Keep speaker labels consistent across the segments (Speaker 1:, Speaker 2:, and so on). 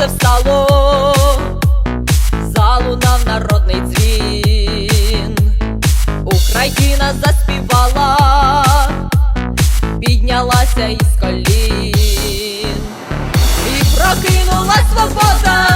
Speaker 1: сонце встало, залунав народний дзвін, Україна заспівала, піднялася із колін, і прокинула свобода.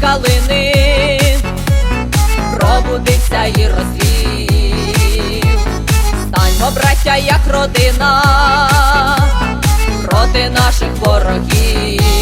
Speaker 1: калини, пробудився і розвів, станьмо, браття, як родина. Проти наших ворогів.